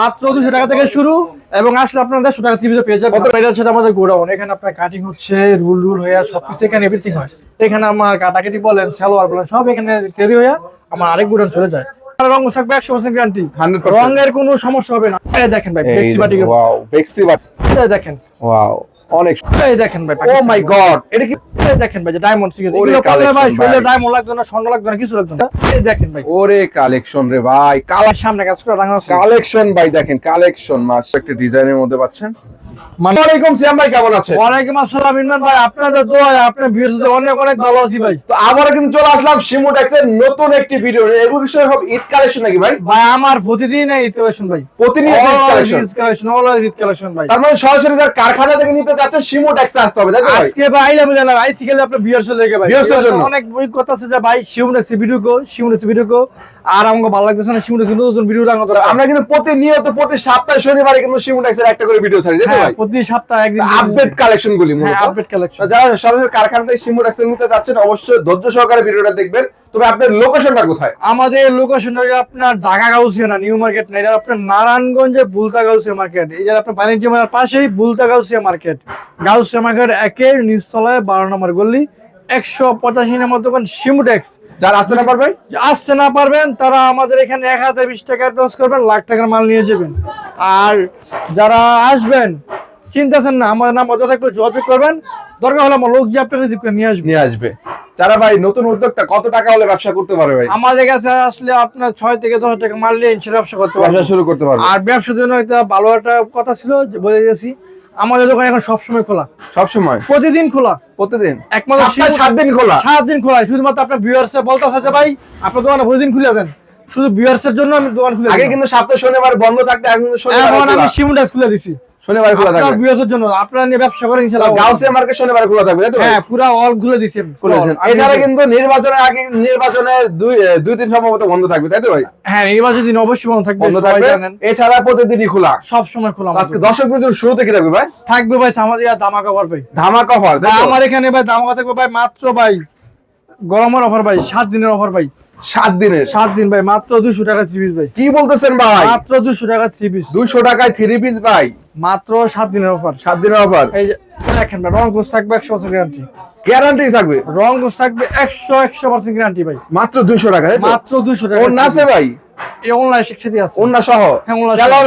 মাত্র দুশো টাকা থেকে শুরু এবং আসলে আপনার দেড়শো টাকা ত্রিভুজ পেয়ে যাবেন। এটা হচ্ছে আমাদের গোডাউন। এখানে আপনার কাটিং হচ্ছে রুল রুল হয়ে সবকিছু এখানে এভরিথিং হয়। এখানে আমার কাটাকাটি বলেন সালোয়ার বলেন সব এখানে তৈরি হয়ে আমার আরেক গোডাউন চলে যায়। রঙ রং থাকবে একশো পার্সেন্ট গ্যারান্টি রঙের কোনো সমস্যা হবে না। দেখেন ভাই এই বেক্সি বাটিকের ওয়াও বেক্সি বাট এই দেখেন। ওয়াও অনেক এই দেখেন ভাই ও মাই গড এটা কি দেখেন ভাই যে ডায়মন্ড সিগনেচার এগুলো করলে ভাই শরীরে ডায়মন্ড লাগবে না স্বর্ণ লাগবে না কিছু লাগবে না। এই দেখেন ভাই। ওরে কালেকশন রে ভাই। কালার সামনে কাজ করে রাখা কালেকশন ভাই দেখেন কালেকশন মাস একটা ডিজাইনের মধ্যে পাচ্ছেন। মানে ওয়ালাইকুম সিয়াম ভাই কেমন আছেন? ওয়ালাইকুম আসসালাম ইমরান ভাই আপনাদের দোয়া আপনার ভিউয়ার্সদের অনেক অনেক ভালো আছি ভাই। তো আমরা কিন্তু চলে আসলাম শিমু ট্যাক্সের নতুন একটি ভিডিও এগুলো বিষয় সব ঈদ কালেকশন নাকি ভাই? ভাই আমার প্রতিদিন এই কালেকশন ভাই। প্রতিনিয়ত Eid collection? Always Eid collection ভাই। তার মানে সরাসরি যার কারখানা থেকে নিতে যাচ্ছে শিমু ট্যাক্সে আসতে হবে তাই আজকে ভাই আইলাম জানা আইসি গেলে আপনার ভিউয়ার্স লেগে ভাই। Viewers জন্য। অনেক বই কথা আছে যে ভাই ভিডিও কো ভিডিও কো। আর আমাকে ভালো লাগতেছে না নতুন ভিডিও আমরা কিন্তু প্রতিনিয়ত প্রতি সপ্তাহে শনিবারে কিন্তু ট্যাক্সের একটা করে ভিডিও ছাড়ি ভাই? প্রতি সপ্তাহে একদিন আপডেট কালেকশন গুলি মূলত। আপডেট কালেকশন যারা সরাসরি কারখানা থেকে শিমু ট্যাক্সে নিতে যাচ্ছেন অবশ্যই ধৈর্য সহকারে ভিডিওটা দেখবেন। তবে আপনার লোকেশনটা কোথায়? আমাদের লোকেশন আপনার ঢাকা গাউসিয়া না নিউ মার্কেট না এটা আপনার নারায়ণগঞ্জে বুলতা গাউসিয়া মার্কেট। এটা আপনার বাণিজ্য মেলার পাশেই বুলতা গাউসিয়া মার্কেট। গাউসিয়া মার্কেট একের নিচতলায় বারো নম্বর গল্লি একশো পঁচাশি নম্বর দোকান সিমুটেক্স যারা আসতে না পারবে আসতে না পারবেন তারা আমাদের এখানে এক হাজার বিশ টাকা অ্যাডভান্স করবেন লাখ টাকার মাল নিয়ে যাবেন। আর যারা আসবেন চিন্তাছেন না আমাদের নাম অযথা একটু যোগাযোগ করবেন। দরকার হলে আমার লোক যে আপনার রিসিভ করে নিয়ে আসবেন নিয়ে আসবে। যারা ভাই নতুন উদ্যোক্তা কত টাকা হলে ব্যবসা করতে পারবে ভাই? আমাদের কাছে আসলে আপনার ছয় থেকে দশ টাকা মাল নিয়ে ইনশাল্লাহ ব্যবসা করতে পারবেন ব্যবসা শুরু করতে পারবে। আর ব্যবসার জন্য একটা ভালো একটা কথা ছিল যে বলে গেছি আমাদের দোকান এখন সবসময় খোলা। সব সময় প্রতিদিন খোলা। প্রতিদিন? একমাত্র সাত দিন খোলা? সাত দিন খোলা। শুধুমাত্র আপনার ভিউয়ার্স বলতে যে ভাই আপনার দোকানে প্রতিদিন খুলে দেন। শুধু ভিউয়ার্স এর জন্য আমি দোকান খুলে আগে কিন্তু সপ্তাহে শনিবার বন্ধ থাকতে এখন শনিবার আমি খোলা খুলে দিছি। শনিবার খোলা থাকবে। জন্য আপনারা নিয়ে ব্যবসা করেন ইনশাআল্লাহ। গাউসিয়া মার্কেট শনিবার খোলা থাকবে তাই তো? হ্যাঁ পুরো অল খুলে খুলেছেন। এছাড়া কিন্তু নির্বাচনের আগে নির্বাচনের দুই দুই দিন সম্ভবত বন্ধ থাকবে তাই তো ভাই? হ্যাঁ নির্বাচন দিন অবশ্যই বন্ধ থাকবে বন্ধ থাকবে। এছাড়া প্রতিদিনই খোলা। সব সময় খোলা আজকে আমাদের। দর্শকদের জন্য শুরু থেকে থাকবে ভাই? থাকবে ভাই আমাদের দামাকা অফার ভাই। ধামাকা অফার আমার এখানে ভাই দামাকা থাকবে ভাই মাত্র ভাই গরমের অফার ভাই সাত দিনের অফার ভাই। সাত দিনের? সাত দিন ভাই মাত্র দুশো টাকা থ্রি পিস ভাই। কি বলতেছেন ভাই? মাত্র দুশো টাকা থ্রি পিস দুইশো টাকায় থ্রি পিস ভাই। মাত্র সাত দিনের অফার সাত দিনের অফার এই দেখেন ভাই রং থাকবে একশো বছর গ্যারান্টি গ্যারান্টি থাকবে? রং কোর্স থাকবে একশো একশো পার্সেন্ট গ্যারান্টি ভাই। মাত্র দুইশো টাকা মাত্র দুশো টাকা। নাচে ভাই? এই অনলাইন শিক্ষার্থী আছে। অন্য সহ? হ্যাঁ,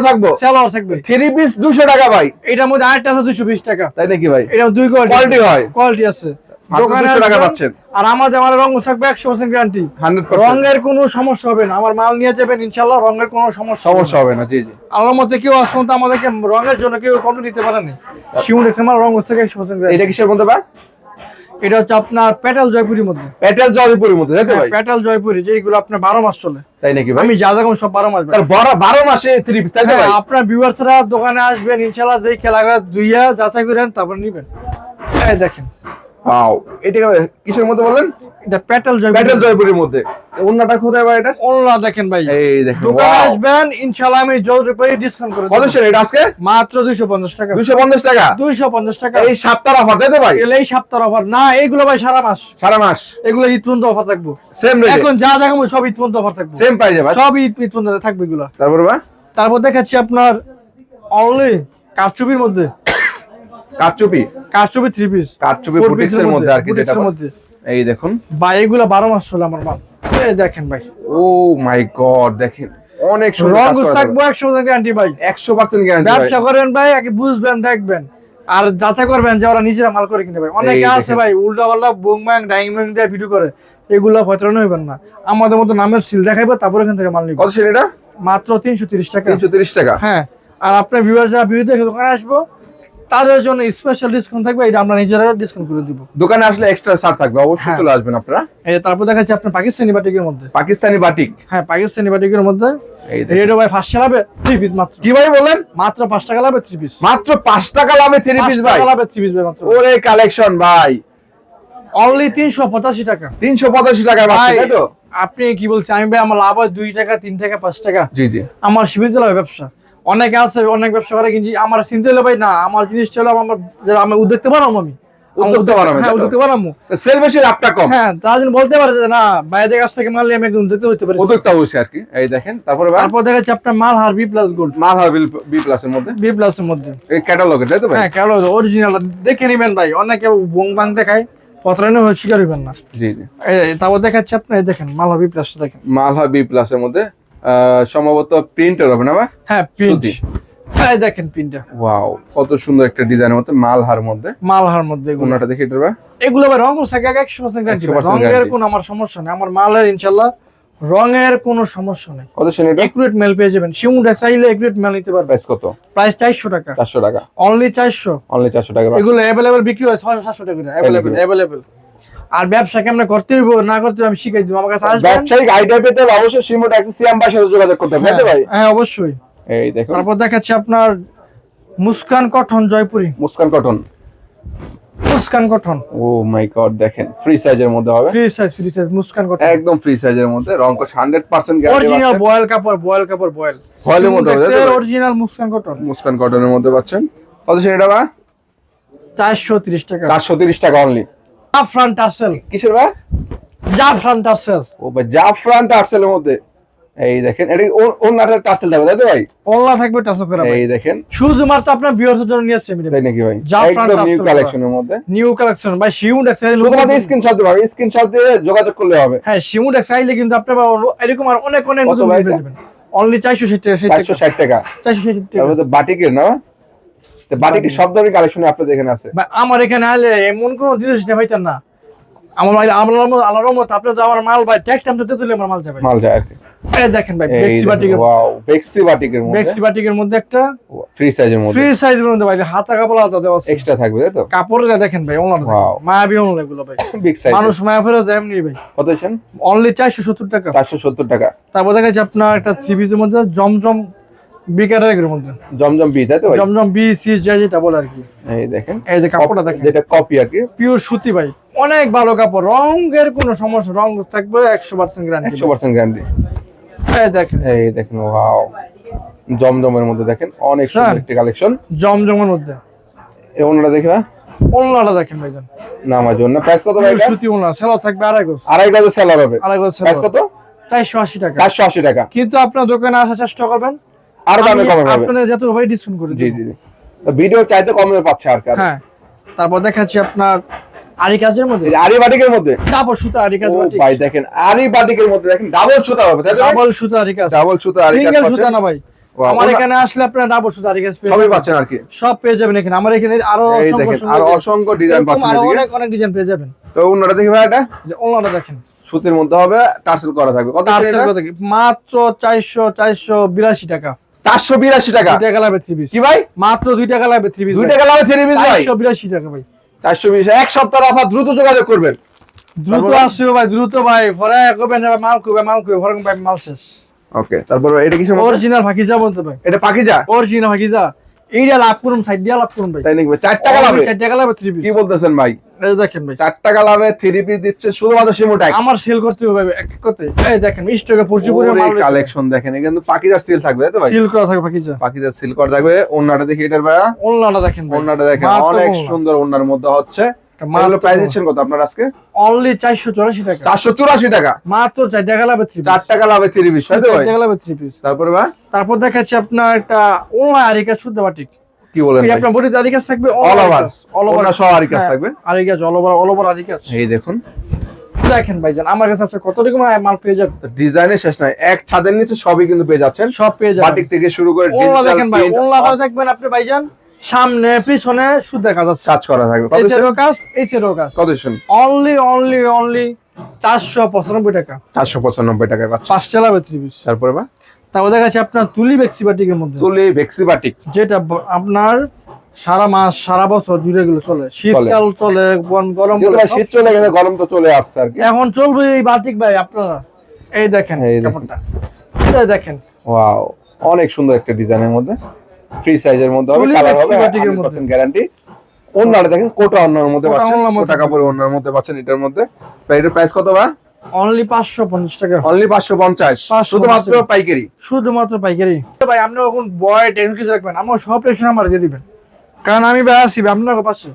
থাকব? সেলার থাকবে। থ্রি পিস দুশো টাকা ভাই। এটার মধ্যে আরেকটা আছে দুশো বিশ টাকা। তাই নাকি ভাই? এটা দুই কোয়ালিটি হয়। কোয়ালিটি আছে। দোকানে 200 টাকা পাচ্ছেন। আর আমাদের আমার রং থাকবে একশো পার্সেন্ট গ্যারান্টি রঙের কোনো সমস্যা হবে না। আমার মাল নিয়ে যাবেন ইনশাল্লাহ রঙের কোনো সমস্যা সমস্যা হবে না জি জি। আল্লাহর মধ্যে কেউ আসুন তো আমাদেরকে রঙের জন্য কেউ দিতে পারেনি শিউন দেখছে আমার রং হচ্ছে একশো পার্সেন্ট এটা কিসের মধ্যে ভাই? এটা হচ্ছে আপনার জয়পুরির মধ্যে। জয়পুরের মধ্যে তাই ভাই? পেটাল জয়পুরি যেগুলো আপনার বারো মাস চলে। তাই নাকি ভাই? আমি যা যা সব বারো মাস। তার মাসে পিস তাই ভাই হ্যাঁ, আপনার ভিউয়ার্সরা দোকানে আসবেন ইনশাল্লাহ দেখে লাগা দুইয়া যাচাই করেন তারপর নিবেন। এই দেখেন ওয়াও এটা কিসের মধ্যে বললেন? এটা পেটাল পেটেল জয়পুরি জয়পুরের মধ্যে। অন্যটা কোথায় ভাই এটা? দেখেন ভাই। এই দেখেন দোকানে আসবেন ইনশাল্লাহ আমি করে ডিসকাউন্ট করে কত। এটা আজকে? মাত্র দুইশো পঞ্চাশ টাকা। দুশো পঞ্চাশ টাকা? দুইশো পঞ্চাশ টাকা। এই সপ্তাহ অফার তো ভাই? এই সপ্তাহ অফার না এইগুলো ভাই সারা মাস। সারা মাস। এগুলো ঈদ পর্যন্ত অফার থাকব। সেম রেট এখন যা দেখাবো সব ঈদ পর্যন্ত অফার থাকবে। সেম প্রাইজে ভাই? সব ঈদ পর্যন্ত থাকবে এগুলো। তারপরে ভাই? তারপর দেখাচ্ছি আপনার অনলি কারচুপির মধ্যে। কারচুপি? কারচুপি থ্রি পিস কারচুপি বুটিক্স এর মধ্যে আর কি যেটা এই দেখুন। ভাই এগুলো বারো মাস চলে আমার মাল। এই দেখেন ভাই। ও মাই গড দেখেন। অনেক রং থাকব একশো গ্যারান্টি ভাই। একশো পার্সেন্ট গ্যারান্টি ব্যবসা করেন ভাই আগে বুঝবেন দেখবেন। আর যাচাই করবেন যে ওরা নিজেরা মাল করে কিনে ভাই। অনেকে আছে ভাই উল্টা পাল্টা বুং ব্যাং ডাইং ব্যাং দিয়ে ভিডিও করে। এগুলো প্রতারণা হইবেন না। আমাদের মতো নামের সিল দেখাইবে তারপর এখান থেকে মাল নিবে। কত সের এটা? মাত্র তিনশো তিরিশ টাকা। তিনশো তিরিশ টাকা। হ্যাঁ। আর আপনার ভিউয়ার যারা ভিডিও দেখে দোকানে আসব তাদের জন্য স্পেশাল ডিসকাউন্ট থাকবে এটা আমরা নিজেরা ডিসকাউন্ট করে দিব। দোকানে আসলে এক্সট্রা ছাড় থাকবে অবশ্যই হ্যাঁ। চলে আসবেন আপনারা। এই যে তারপর দেখাচ্ছি আপনার পাকিস্তানি বাটিকের মধ্যে। পাকিস্তানি বাটিক হ্যাঁ পাকিস্তানি বাটিকের মধ্যে। রেডিও ভাই ফার্স্ট চালাবে থ্রি পিস মাত্র। কি ভাই বললেন? মাত্র পাঁচ টাকা লাভে থ্রি পিস মাত্র পাঁচ টাকা লাভে থ্রি পিস ভাই। লাভে থ্রি পিস ভাই মাত্র। ওরে কালেকশন ভাই। অনলি তিনশো পঁচাশি টাকা। তিনশো পঁচাশি পাচ্ছি ভাই, তাই তো? আপনি কি বলছেন? আমি ভাই আমার লাভ হয় দুই টাকা তিন টাকা পাঁচ টাকা। জি জি। আমার সীমিত লাভ ব্যবসা। অনেকে আছে অনেক ব্যবসা করে কিন্তু আমার চিনতে হলে ভাই না আমার জিনিসটা হলো আমার যারা আমি উদ্যোগতে পারো আমি। বানাবেন হ্যাঁ সেল বেশি লাভটা কম। হ্যাঁ তারা বলতে পারে না বাইরের কাছ থেকে মারলে আমি একদম উদ্যোক্তা হতে পারি উদ্যোক্তা অবশ্যই আর কি এই দেখেন তারপরে আপনার Malhar B plus gold B প্লাসের মধ্যে? বি প্লাস এর মধ্যে। এই ক্যাটালগে তাই তো ভাই? হ্যাঁ অরিজিনাল দেখে নিবেন ভাই। অনেকে বং বাং দেখায় হয়ে শিকার হইবেন না। জি জি। এই- এই তারপর দেখাচ্ছি আপনি এই দেখেন মালহার বি প্লাস দেখেন। মালহার বি প্লাসের মধ্যে? সম্ভবত প্রিন্টার হবে না ভাই হ্যাঁ প্রিন্ট। সুতি। এই দেখেন প্রিন্টটা। ওয়াও কত সুন্দর একটা ডিজাইনের মধ্যে মালহার মধ্যে। মালহার মধ্যে এগুলো। কোনটা দেখি এটা এগুলো ভাই রঙ থাকে একশো পার্সেন্ট গ্যারান্টি 100% রঙের কোনো আমার সমস্যা নেই। আমার মালের ইনশাল্লাহ রঙের কোনো সমস্যা নেই। কত শুনে এটা? একুরেট মেল পেয়ে যাবেন। শিমুটা চাইলে একুরেট মেল নিতে পারবে প্রাইস কত? প্রাইস চারশো টাকা। চারশো টাকা। অনলি চারশো। অনলি চারশো টাকা এগুলো অ্যাভেলেবেল বিক্রি হয় ছয়শো সাতশো টাকা অ্যাভেলেবেল অ্যাভেলেবেল আর ব্যবসা কেমন করতে হইব না করতে আমি শিখাই দিব। আমার কাছে আসবেন। ব্যবসায়িক আইডিয়া পেতে অবশ্যই সিমো ট্যাক্সি সিএম ভাইয়ের সাথে যোগাযোগ করতে হবে ভাই? হ্যাঁ, হ্যাঁ অবশ্যই। এই দেখুন। তারপর দেখাচ্ছি আপনার Muskan cotton Jaipuri. Muskan cotton Muskan cotton oh my god দেখেন ফ্রি সাইজের মধ্যে হবে। Free size free size Muskan cotton একদম ফ্রি সাইজের মধ্যে রং কোশ হান্ড্রেড পার্সেন্ট অরিজিনাল বয়েল কাপড় বয়েল কাপড় বয়েল। এর মধ্যে হবে, অরিজিনাল মুস্কান কটন মুস্কান কটনের মধ্যে পাচ্ছেন। কত সেটা বা? চারশো তিরিশ টাকা। চারশো তিরিশ টাকা অনলি জাফরান টার্সেল কিসের বা জাফরান টার্সেল ও ভাই জাফরান টার্সেলের মধ্যে। এই দেখেন এটা থাকবে তাই তো ভাই? থাকবে করা এই দেখেন। আপনার বিয়ার্সের জন্য নিয়ে আসছি তাই নাকি ভাই? একদম নিউ কালেকশনের মধ্যে। নিউ কালেকশন ভাই শিউন এক্সাইল শুধুমাত্র স্ক্রিনশট দিতে স্ক্রিনশট দিয়ে যোগাযোগ করলে হবে। হ্যাঁ শিউন এক্সাইলে কিন্তু আপনার এরকম আর অনেক অনেক নতুন ভাই পেয়ে যাবেন। অনলি চারশো ষাট টাকা চারশো ষাট টাকা। চারশো ষাট টাকা। তারপরে তো বাটিকের না? তো সব ধরনের কালেকশন আপনাদের এখানে আছে? ভাই, আমার এখানে আলে এমন কোনো জিনিস নেই না। আমার মাল আমার রহমত আল্লাহ রহমত আপনি তো আমার মাল ভাই ট্যাক্স টাইম তো তুলে আমার মাল যাবে। মাল যায় আর কি এই দেখেন ভাই বেক্সি বাটিকের ওয়াও বেক্সি বাটিকের মধ্যে? বেক্সি বাটিকের মধ্যে একটা ফ্রি সাইজের মধ্যে? ফ্রি সাইজের মধ্যে ভাই হাতা কাপড় দেওয়া আছে। এক্সট্রা থাকবে তাই তো? কাপড়টা দেখেন ভাই ওনার. মায়াবি ওনার এগুলো ভাই। বিগ সাইজ মানুষ মায়া ফেরত যায় এমনি ভাই। কত অনলি চারশো সত্তর টাকা। চারশো সত্তর টাকা। তারপর দেখা যাচ্ছে আপনার একটা থ্রি পিসের মধ্যে জমজম বি ক্যাটাগরির মধ্যে। জমজম বি তাই তো ভাই? জমজম বি সি যেটা বলে আর কি। এই দেখেন। এই যে কাপড়টা দেখেন। যেটা কপি আর কি। পিওর সুতি ভাই। অনেক ভালো কাপড়। রঙের কোনো সমস্যা রং থাকবে গ্যারান্টি গ্যারান্টি এই দেখেন। এই দেখেন ওয়াও জমজমের মধ্যে দেখেন অনেক সুন্দর। একটি কালেকশন জমজমের মধ্যে। এই দেখি দেখেন ভাইজান। নামার জন্য প্রাইস কত ভাই সুতি থাকবে আড়াই গজে। সেলার হবে। আড়াই প্রাইস কত? চারশো আশি টাকা। চারশো আশি টাকা। কিন্তু আপনার দোকানে আসার চেষ্টা করবেন। আরও দামে কমে পাবে। আপনাদের যত ভাই ডিসকাউন্ট করে জি জি ভিডিও চাইতে কমে পাচ্ছে আর কি হ্যাঁ তারপর দেখাচ্ছি আপনার আরি কাজের মধ্যে। আরি বাটিকের মধ্যে? কাপড় সুতা আরি কাজ ও ভাই দেখেন আরি বাটিকের মধ্যে দেখেন ডাবল সুতা হবে তাই ডাবল সুতা আরি কাজ। ডাবল সুতা আরি কাজ সিঙ্গেল সুতা না ভাই। আমার এখানে আসলে আপনারা ডাবল সুতা আরি কাজ পেয়ে সবই। পাচ্ছেন আর কি। সব পেয়ে যাবেন এখানে। আমার এখানে আরও অসংখ্য দেখেন আর অসংখ্য ডিজাইন পাচ্ছেন এদিকে। অনেক অনেক ডিজাইন পেয়ে যাবেন। তো ওনারা দেখি ভাই এটা? যে ওনাটা দেখেন। সুতির মধ্যে হবে টার্সেল করা থাকবে। কত টার্সেল কত কি? মাত্র চারশো চারশো বিরাশি টাকা। চারশো বিরাশি টাকা। টাকা লাগবে থ্রি পিস কি ভাই? মাত্র দুই টাকা থ্রি পিস দুই টাকা লাভে থ্রি পিস চারশো বিরাশি টাকা ভাই। চারশো বিশ এক সপ্তাহ অফার দ্রুত যোগাযোগ করবেন। দ্রুত তারপরে? ভাই দ্রুত ভাই। পরে করবেন মাল কুবে মাল কুবে ফরক ভাই মাল শেষ। ওকে তারপর এটা কিসের মধ্যে? অরিজিনাল ফাকিজা বলতে ভাই। এটা পাকিজা? অরিজিনাল ফাকিজা এইটা লাভ করুন সাইড দিয়ে লাভ করুন ভাই। তাই নাকি ভাই? চার টাকা লাভে চার টাকা লাগবে থ্রি পিস কি বলতেছেন ভাই? এই দেখেন ভাই। চার টাকা লাভে থ্রি পিস দিচ্ছে শুধুমাত্র সিমো আমার সেল করতে হবে ভাই এক করতে এই দেখেন স্টকে প্রচুর পরিমাণ মাল কালেকশন দেখেন এখানে কিন্তু পাকিজার সিল থাকবে তাই তো ভাই? সিল করা থাকে ফাকিজা পাকিজার সিল করা থাকবে ওন্নাটা দেখি এটার ভাইয়া। অনলাইনটা দেখেন ভাই। ওন্নাটা দেখেন অনেক সুন্দর ওন্নার মধ্যে হচ্ছে। মাত্র প্রাইস দিচ্ছেন কত আপনার আজকে? অনলি চারশো চৌরাশি টাকা। চারশো চুরাশি টাকা। মাত্র চার টাকা লাগবে থ্রি চার টাকা লাভে থ্রি পিস তাই তো ভাই? টাকা লাগবে থ্রি পিস তারপরে ভাই? তারপর দেখাচ্ছি আপনার একটা ওলা আরিকা শুদ্ধ বাটিক। কি বলেন ভাই? আপনার বডিতে আরিকাস থাকবে All over। অল ওভার ওড়না সহ আরিকাস থাকবে? আরিকাস অল ওভার অল ওভার আরিকাস এই দেখুন। দেখেন ভাইজান আমার কাছে আছে কত রকম মাল পেয়ে যাবে ডিজাইনের শেষ নাই এক ছাদের নিচে সবই কিন্তু পেয়ে যাচ্ছেন। সব পেয়ে যাবেন। বাটিক থেকে শুরু করে ওলা দেখেন ভাই ওলা দেখবেন আপনি ভাইজান সামনে পিছনে শুদ্ধ কাজ আছে। কাজ করা থাকবে। এই সেরো কাজ এই সেরো কাজ। কত শুন অনলি অনলি অনলি চারশো পঁচানব্বই টাকা। চারশো পঁচানব্বই টাকায় পাচ্ছেন। পাঁচটা লাগবে তারপরে বা? তারপর দেখাচ্ছি আপনার তুলি বেক্সি বাটিকের মধ্যে। তুলি বাটিক যেটা আপনার সারা মাস সারা বছর জুড়ে গুলো চলে। শীতকাল চলে গরম- শীত চলে গেলে গরম তো চলে আসছে আর এখন চলবে এই বাটিক ভাই আপনারা। এই দেখেন এই। কাপড়টা এই দেখেন। ওয়াও অনেক সুন্দর একটা ডিজাইনের মধ্যে। ফ্রি সাইজের মধ্যে হবে কালার হবে Vexi মধ্যে। 100% গ্যারান্টি। অন্যটা দেখেন কোটা অন্যর মধ্যে পাচ্ছেন। কোটা কাপড় অন্যর মধ্যে পাচ্ছেন এটার মধ্যে। এটার প্রাইস কত বা অনলি পাঁচশো পঞ্চাশ টাকা। অনলি 550 শুধুমাত্র পাইকারি? শুধুমাত্র পাইকারি। ভাই আপনি এখন বয় টেনশন কিছু রাখবেন আমার সব টেনশন আমার দিয়ে দিবেন। কারণ আমি ভাই আসি আপনার পাশে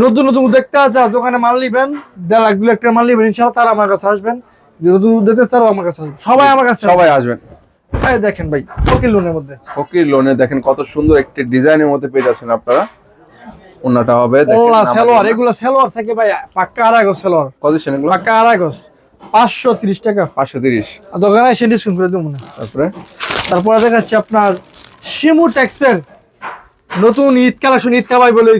নতুন নতুন উদ্যোক্তা যারা দোকানে মাল নিবেন দেড় লাখ দু লাখ টাকা মাল নিবেন তারা আমার কাছে আসবেন। নতুন উদ্যোক্তা আমার কাছে আসবেন। সবাই আমার কাছে সবাই আসবেন। সবাই দেখেন ভাই ফকির লোনের মধ্যে। ফকির লোনে দেখেন কত সুন্দর একটি ডিজাইনের মধ্যে পেয়ে যাচ্ছেন আপনারা। ওনাটা হবে দেখেন সেলোয়ার এগুলো সেলোয়ার থাকে ভাই পাক্কা আড়াইগো সেলোয়ার। কত এগুলো? পাক্কা আড়াইগোস পাঁচশো তিরিশ টাকা। পাঁচশো তিরিশ। আর দোকানে এসে ডিসকাউন্ট করে দেবো না। তারপরে? তারপরে দেখাচ্ছি আপনার শিমু ট্যাক্সের নতুন ঈদ কালেকশন ঈদ কাবাই বলে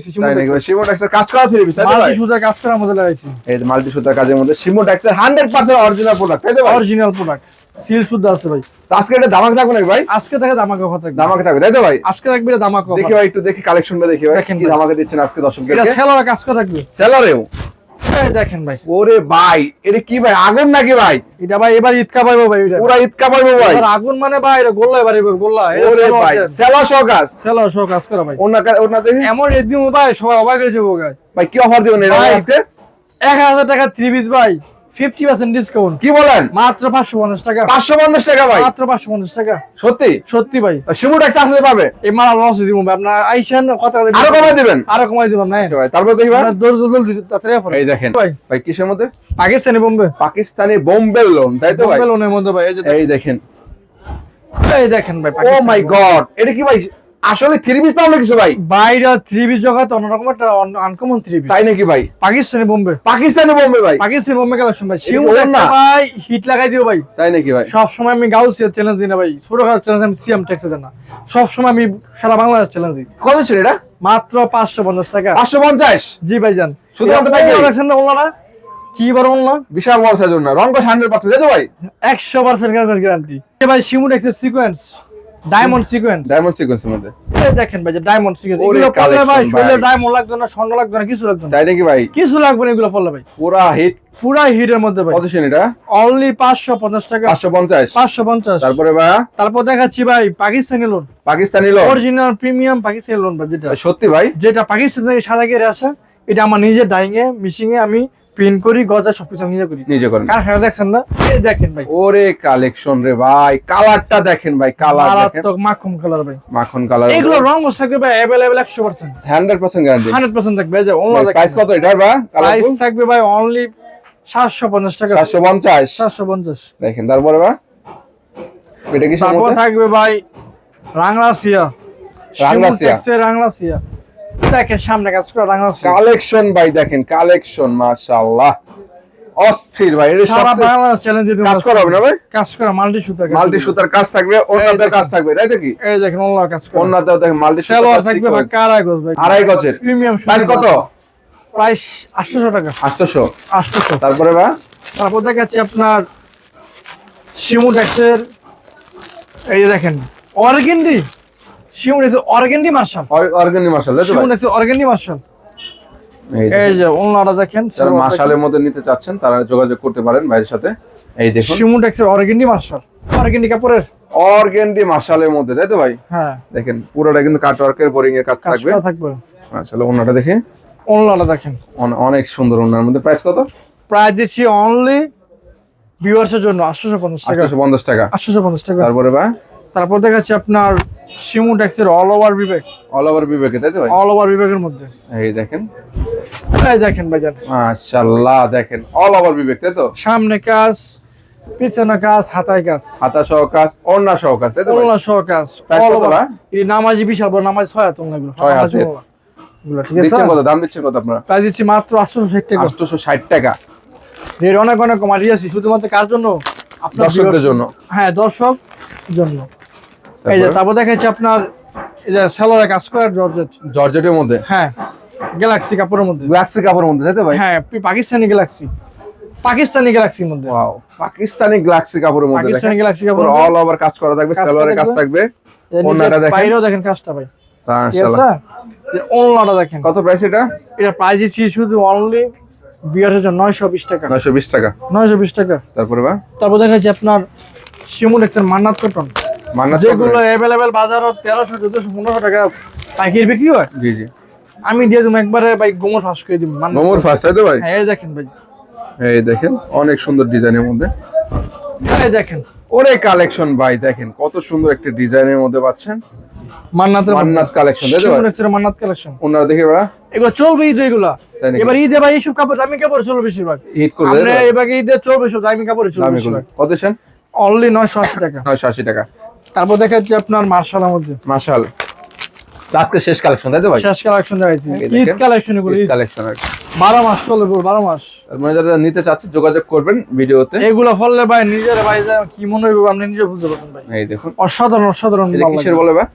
শিমু? ট্যাক্সের কাজ করা থ্রি পিস তাই মাল্টি সুতার কাজ করার মধ্যে লাগাইছি। এই মাল্টি সুতার কাজের মধ্যে শিমো ট্যাক্সের হান্ড্রেড পার্সেন্ট অরিজিনাল প্রোডাক্ট তাই তো অরিজিনাল প্রোডাক্ট সিল শুদ্ধ আছে ভাই। আজকে এটা দামাক থাকবে নাকি ভাই? আজকে থেকে দামাকা থাকবে। দামাকে থাকবে তাই তো ভাই? আজকে থাকবে এটা দামাকা দেখি ভাই একটু দেখি কালেকশনটা দেখি ভাই কি। ধামাকে দিচ্ছেন আজকে এটা দর্শকদেরকে সেলোয়ার কাজ করা থাকবে। সেলারেও দেখেন ভাই। ওরে ভাই এটা কি ভাই আগুন নাকি ভাই? এটা ভাই এবার ঈদ কাবাই ভাই এটা। পুরা ঈদ কামাইবো ভাই। আগুন মানে ভাই এটা গোল্লা এবার এবার গোল্লা ওরে ভাই সেলা সকাস সেলা সকাস করা ভাই। ওনা ওনা দেখি। এমন ঈদ ভাই সবাই অবাক হয়ে যাব ভাই কি অফার দিবেন এটা। আজকে? এক হাজার টাকা থ্রি পিস ভাই। ডিসকাউন্ট কি বলেন? মাত্র পাঁচশো পঞ্চাশ টাকা। পাঁচশো পঞ্চাশ টাকা ভাই। মাত্র পাঁচশো পঞ্চাশ টাকা। সত্যি? সত্যি ভাই। শিমু ট্যাক্স আসলে পাবে? এই মালা লস দিব ভাই আপনার আইসেন কথা আরও কমাই দিবেন? আরও কমাই দিব না আচ্ছা ভাই তারপর দেখি ভাই। আপনার দৌড় দৌড় তাড়াতাড়ি পড়ে এই দেখেন। ভাই। ভাই কিসের মধ্যে? পাকিস্তানি বোম্বে। পাকিস্তানি বোম্বে লোন তাই তো ভাই? বোম্বে লোনের মধ্যে ভাই এই দেখেন। এই দেখেন ভাই ও মাই গড এটা কি ভাই? আসলে থ্রি পিস তাহলে কিছু ভাই বাইরে থ্রি পিস জগৎ অন্যরকম একটা আনকমন থ্রি পিস তাই নাকি ভাই? পাকিস্তানি বোম্বে। পাকিস্তানি বোম্বে ভাই। পাকিস্তানি বোম্বে কালেকশন ভাই। শিউ ভাই হিট লাগাই দিও ভাই। তাই নাকি ভাই? সব সময় আমি গাউসিয়া চ্যালেঞ্জ দিই না ভাই। ছোটখাটো চ্যালেঞ্জ আমি সিএম ট্যাক্সে দেন না। সব সময় আমি সারা বাংলাদেশ চ্যালেঞ্জ দিই। কত ছিল এটা? মাত্র পাঁচশো পঞ্চাশ টাকা। পাঁচশো পঞ্চাশ? জি ভাই যান শুধুমাত্র পাইকারি? দেখছেন না ওনারা। কি বার ওনলা বিশাল বড় সাইজ না রং কস হান্ড্রেড পার্সেন্ট তাই তো ভাই? একশো পার্সেন্ট গ্যারান্টি ভাই Shimu sequence diamond sequence diamond সিকোয়েন্সের মধ্যে। দেখেন ভাই যে ডায়মন্ড সিকোয়েন্স এগুলো পড়লে ভাই শরীরে ডায়মন্ড লাগবে না স্বর্ণ লাগবে না কিছু লাগবে না। তাই নাকি ভাই? কিছু লাগবে না এগুলো পড়লে ভাই। পুরা হিট পুরা হিটের মধ্যে ভাই। কত এটা? অনলি পাঁচশো পঞ্চাশ টাকা। পাঁচশো পঞ্চাশ। পাঁচশো পঞ্চাশ। তারপরে ভাই? তারপর দেখাচ্ছি ভাই Pakistani lawn Pakistani lawn original premium Pakistani lawn ভাই যেটা। সত্যি ভাই? যেটা পাকিস্তান থেকে সাদা কেটে আসে এটা আমার নিজের ডাইং এ মিশিং এ আমি প্রিন্ট করি গজা সবকিছু আমি নিজে করি। নিজে করেন। কারখানা দেখছেন না? এই দেখেন ভাই। ওরে কালেকশন রে ভাই কালারটা দেখেন ভাই কালার দেখেন। মারাত্মক মাখন কালার ভাই। মাখন কালার এগুলো রং থাকবে ভাই percent hundred percent guarantee hundred percent থাকবে এই যে ও প্রাইস কত এটা বা প্রাইস থাকবে ভাই অনলি সাতশো পঞ্চাশ টাকা। সাতশো পঞ্চাশ? সাতশো পঞ্চাশ। দেখেন তারপরে বা এটা কি তারপর থাকবে ভাই রাংলাসিয়া। রাংলাসিয়া। রাংলাসিয়া। দেখেন সামনে কাজ করা রাংলাসিয়া কালেকশন ভাই দেখেন কালেকশন মাশাআল্লাহ। অস্থির ভাই এটা সারা বাংলাদেশ চ্যালেঞ্জ দিতে কাজ করা হবে না ভাই? কাজ করা মাল্টি সুতার কাজ মাল্টি সুতার কাজ থাকবে অন্যদের কাজ থাকবে তাই তো কি? এই দেখেন অনলাইন কাজ করা। অন্যদের দেখেন মাল্টি সালোয়ার থাকবে ভাই কারাই গজ ভাই। আড়াই গজের। প্রিমিয়াম প্রাইস কত? প্রাইস 800 টাকা। 800 800 তারপরে বা তারপর দেখাচ্ছি আপনার শিমু ট্যাক্সের এই যে দেখেন অর্গেন্ডি শিমু ট্যাক্সের অর্গেন্ডি মার্শাল। অর্গানি মাশাল তাই তো শিমু ভাই? ট্যাক্সের অর্গেন্ডি মার্শাল। এই যে ওনারা দেখেন যারা মাশালের মধ্যে নিতে চাচ্ছেন তারা যোগাযোগ করতে পারেন ভাইয়ের সাথে। এই দেখুন। শিমু ট্যাক্সের অর্গেন্ডি মার্শাল অর্গেন্ডি কাপড়ের অর্গেন্ডি মাশালের মধ্যে তাই তো ভাই? হ্যাঁ। দেখেন পুরোটা কিন্তু কাট ওয়ার্কের বোরিং এর কাজ থাকবে। থাকবে। আসলে ওনাটা দেখে। ওনারা দেখেন। অনেক সুন্দর ওনার মধ্যে। প্রাইস কত? প্রায় দিচ্ছি অনলি ভিউয়ার্সের জন্য 850 টাকা। আটশো পঞ্চাশ টাকা। 850 টাকা। তারপরে বা তারপর দেখাচ্ছি আপনার অল ওভার বিবেক। অল ওভার বিবেকে তাই তো ভাই? অল ওভার বিবেকের মধ্যে। এই দেখেন। এই দেখেন ভাইজান। মাশাআল্লাহ দেখেন। অল ওভার বিবেক তাই তো? সামনে কাজ পিছনে কাজ হাতায় কাজ। হাতা সহ কাজ ওড়না সহ কাজ তাই তো ওলা সহ কাজ। অল ওভার এই নামাজি বিশাল বড় নামাজ ছয় হাত এগুলো। ছয় নামাজি হাতের। ওলা। এগুলো ঠিক আছে? কত? দাম দিচ্ছেন কত আপনারা? প্রাইস দিচ্ছি মাত্র 860 টাকা। রেট অনেক অনেক শুধুমাত্র কার জন্য? আপনার দর্শকদের জন্য। হ্যাঁ দর্শক জন্য। এই যে তারপর? দেখাচ্ছি আপনার এই যে সেলরে কাজ করার জর্জেট। জর্জেটের মধ্যে? হ্যাঁ গ্যালাক্সি কাপড়ের মধ্যে। গ্লাক্সি কাপড়ের মধ্যে তাই তো ভাই? হ্যাঁ পাকিস্তানি গ্যালাক্সি পাকিস্তানি গ্যালাক্সির মধ্যে। ওয়াও পাকিস্তানি গ্লাক্সি কাপড়ের মধ্যে পাকিস্তানি গ্যালাক্সি কাপড় অল ওভার কাজ করা থাকবে সালোয়ারের কাজ থাকবে। ওড়নাটা দেখেন। বাইরেও দেখেন কাজটা ভাই। মাশাআল্লাহ। ওড়নাটা দেখেন। কত প্রাইস এটা? এটা প্রাইস দিচ্ছি শুধু অনলি বিয়ারের জন্য নয়শো বিশ টাকা। নয়শো বিশ টাকা। নয়শো বিশ টাকা। তারপরে বা? তারপর দেখাচ্ছি আপনার শিমুলেক্সের মান্নাত কটন যেগুলো অ্যাভেলেবেল বাজারও তেরোশো চোদ্দশো পনেরোশো টাকা পাইকারি বিক্রি হয়? জি জি। আমি দিয়ে দেবো একবারে ভাই গোমর ফাঁস করে দিব মোমোর ফার্স্ট তাই তো ভাই? হ্যাঁ দেখেন ভাই। এই দেখেন অনেক সুন্দর ডিজাইনের মধ্যে। এই দেখেন। ওরে কালেকশন ভাই দেখেন কত সুন্দর একটা ডিজাইনের মধ্যে পাচ্ছেন। মান্নাতের মান্নাত কালেকশন তাই তো ভাই? মান্নাত কালেকশন। ওনারা দেখে বেড়া। এগুলো চলবে ঈদ এগুলা। এবার ঈদে ভাই এইসব কাপড় দামি কাপড় চলবে বেশিরভাগ। হিট করবে আপনি এবার ঈদে চলবে সব দামি কাপড়ে চলবে কত সেন অনলি নয়শো আশি টাকা। নয়শো আশি টাকা। তারপর দেখা যাচ্ছে আপনার মার্শালের মধ্যে। মার্শাল। আজকে শেষ কালেকশন তাই তো ভাই? শেষ কালেকশন দেখাইছি। ঈদ। কালেকশন এগুলো ঈদ। কালেকশন বারো মাস চলে পুরো বারো মাস। মানে যারা নিতে চাচ্ছে যোগাযোগ করবেন ভিডিওতে। এগুলো ফললে ভাই নিজের ভাই যা কি মনে হইবে আপনি নিজে বুঝতে পারবেন ভাই। এই দেখুন। অসাধারণ অসাধারণ কিসের বলে ভাই?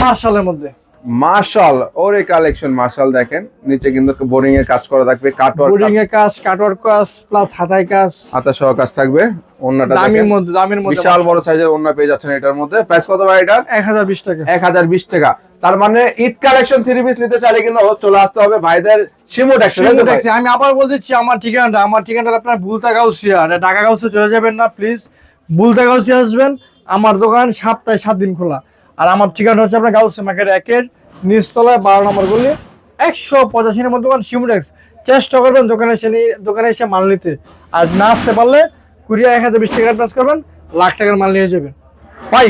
মার্শালের মধ্যে। মাশাল ওরে কালেকশন মাশাল দেখেন। নিচে কিন্তু বোরিং এর কাজ করা থাকবে কাটওয়ার্ক বোর্ডিং এর কাজ কাটওয়ার্ক কাজ প্লাস হাতায় কাজ। হাতা সহ কাজ থাকবে। অন্যটা দামির মধ্যে দামির মধ্যে বিশাল বড় সাইজের অন্য পেয়ে যাচ্ছেন এটার মধ্যে। প্রাইস কত ভাই এটার? হাজার বিশ টাকা। এক হাজার বিশ টাকা। তার মানে ঈদ কালেকশন থ্রি পিস নিতে চাইলে কিন্তু চলে আসতে হবে ভাইদের শিমু ট্যাক্সি। আমি আবার বলতেছি আমার ঠিকানাটা আমার ঠিকানাটা আপনার বুলতা গাউসিয়া আর ঢাকা গাউসে চলে যাবেন না প্লিজ বুলতা গাউসিয়া আসবেন আমার দোকান সপ্তাহে সাত দিন খোলা। আর আমার ঠিকানা হচ্ছে আপনার গার্লস মার্কেট একের নিচতলায় বারো নম্বর গলি, একশো পঁচাশি নম্বর দোকান সিমুডেক্স চেষ্টা করবেন দোকানে এসে দোকানে এসে মাল নিতে। আর না আসতে পারলে কুড়িয়া এক হাজার বিশ টাকা অ্যাডভান্স করবেন, লাখ টাকার মাল নিয়ে যাবেন। ভাই